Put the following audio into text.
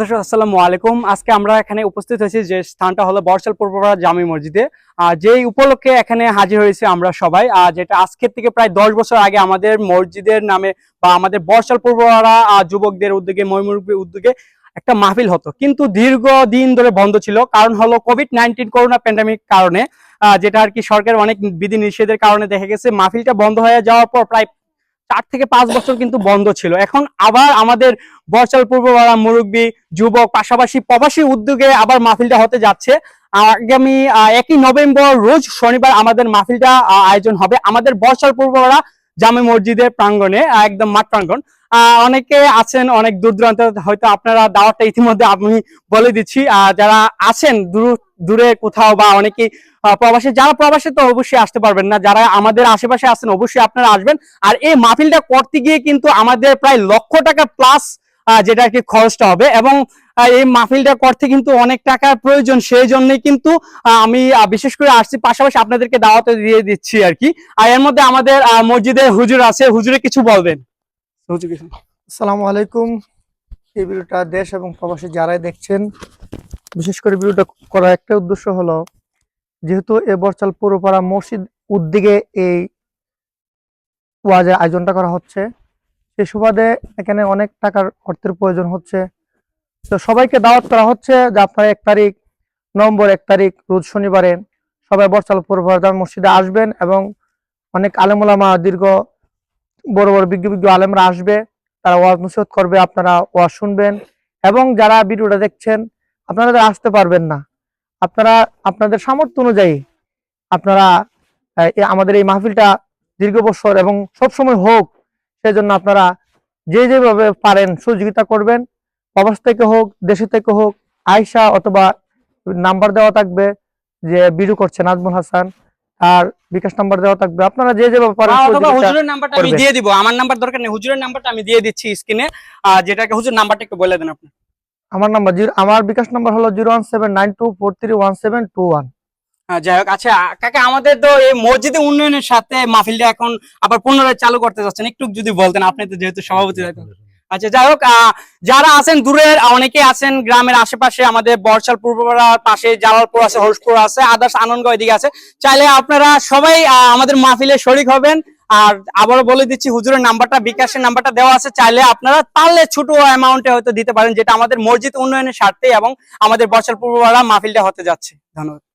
দর্শক, আসসালামু আলাইকুম। আজকে আমরা এখানে উপস্থিত হয়েছি যে স্থানটা হলো পূর্বপাড়া জামি মসজিদে। যেই উপলক্ষে এখানে হাজির আমরা সবাই যেটা আজকের থেকে প্রায় দশ বছর আগে আমাদের মসজিদের নামে বা আমাদের পূর্বপাড়া যুবকদের উদ্যোগে ময়মুরব্বীর উদ্যোগে একটা মাহফিল হতো। কিন্তু দীর্ঘ দিন ধরে বন্ধ ছিল, কারণ হলো কোভিড নাইন্টিন করোনা প্যান্ডামিক কারণে যেটা আর কি সরকার অনেক বিধি নিষেধের কারণে দেখা গেছে, মাহফিলটা বন্ধ হয়ে যাওয়ার পর প্রায় চার থেকে পাঁচ বছর কিন্তু বন্ধ ছিল। এখন আবার আমাদের বর্ষাল পূর্বপাড়া মুরব্বী যুবক পাশাপাশি প্রবাসী উদ্যোগে আবার মাহফিলটা হতে যাচ্ছে। আগামী একই নভেম্বর রোজ শনিবার আমাদের মাহফিলটা আয়োজন হবে আমাদের বর্ষাল পূর্বপাড়া জামে মসজিদের প্রাঙ্গণে একদম মাঠ প্রাঙ্গণ। অনেকে আছেন অনেক দূর দূরান্ত হয়তো আপনারা দাওয়াতটা ইতিমধ্যে আমি বলে দিচ্ছি। আহ, যারা আছেন দূর দূরে কোথাও বা অনেকেই আহ, প্রবাসী, যারা প্রবাসী তো অবশ্যই আসতে পারবেন না। যারা আমাদের আশেপাশে আছেন, অবশ্যই আপনারা আসবেন। আর এই মাহফিলটা করতে গিয়ে কিন্তু আমাদের প্রায় লক্ষ টাকা প্লাস যেটা আর কি খরচটা হবে। এবং এই মাহফিলটা করতে কিন্তু অনেক টাকার প্রয়োজন। সেই জন্যই কিন্তু আমি বিশেষ করে আসছি। পাশাপাশি আপনাদেরকে দাওয়াত দিয়ে দিচ্ছি আর কি। আর এর মধ্যে আমাদের মসজিদে হুজুর আছে। হুজুরে কিছু বলবেন? আসসালামু আলাইকুম। এই ভিডিওটা দেশ এবং প্রবাসী যারাই দেখছেন, বিশেষ করে ভিডিওটা করার একটা উদ্দেশ্য হলো যেহেতু এ বরচাল পৌরপাড়া মসজিদ উদ্যোগে এই ওয়াজের আয়োজনটা করা হচ্ছে। সে সুবাদে এখানে অনেক টাকার অর্থের প্রয়োজন হচ্ছে। তো সবাইকে দাওয়াত করা হচ্ছে যে আপনারা এক তারিখ, নভেম্বর এক তারিখ, রোজ শনিবারে সবাই বরচাল জামে মসজিদে আসবেন এবং অনেক আলেমুলামা দীর্ঘ বড় বড় বিজ্ঞ বিজ্ঞ আলেমরা আসবে, তারা ওয়াজ নসিহত করবে, আপনারা ওয়াজ শুনবেন এবং যারা ভিডিওটা দেখছেন, আপনারা আসতে পারবেন না। আপনারা আপনাদের সামর্থ্য অনুযায়ী আপনারা আমাদের এই মাহফিলটা দীর্ঘ বছর এবং সবসময় হোক সেজন্য আপনারা যে যেভাবে পারেন সহযোগিতা করবেন। প্রবাস থেকে হোক দেশে থেকে হোক আয়সা অথবা নাম্বার দেওয়া থাকবে যে ভিডিও করছে নাজমুল হাসান আর বিকাশ নাম্বার দেওয়া থাকবে। আপনারা যে যেভাবে পারেন হুজুরের নাম্বারটা আমি দিয়ে দিব। আমার নাম্বার দরকার নেই হুজুরের নাম্বারটা আমি দিয়ে দিচ্ছি স্ক্রিনে যেটাকে হুজুর নাম্বারটা একটু বলে দেন আপনি। আমার নাম্বার জিরো আমার বিকাশ নাম্বার হলো zero one seven nine two four three one seven two one হ্যাঁ, যাই হোক আচ্ছা কাকা আমাদের তো এই মসজিদে উন্নয়নের সাথে মাহফিলটা এখন আবার পুনরায় চালু করতে যাচ্ছেন। একটু যদি বলতেন আপনি তো যেহেতু সভাপতি দায়িত্ব। আচ্ছা যাই হোক যারা আছেন দূরের অনেকে আছেন গ্রামের আশেপাশে, আমাদের বর্ষাল পূর্বপাড়ার পাশে, জালালপুর আছে হরসপুর আছে, আদার্স আনন্দগড় এদিকে আছে। চাইলে আপনারা সবাই আমাদের মাহফিলে শরিক হবেন। আর আবারও বলে দিচ্ছি, হুজুরের নাম্বারটা, বিকাশের নাম্বারটা দেওয়া আছে। চাইলে আপনারা পারলে ছোট অ্যামাউন্টে হয়তো দিতে পারেন, যেটা আমাদের মসজিদ উন্নয়নের স্বার্থে এবং আমাদের বর্ষাল পূর্বপাড়া মাহফিলটা হতে যাচ্ছে। ধন্যবাদ।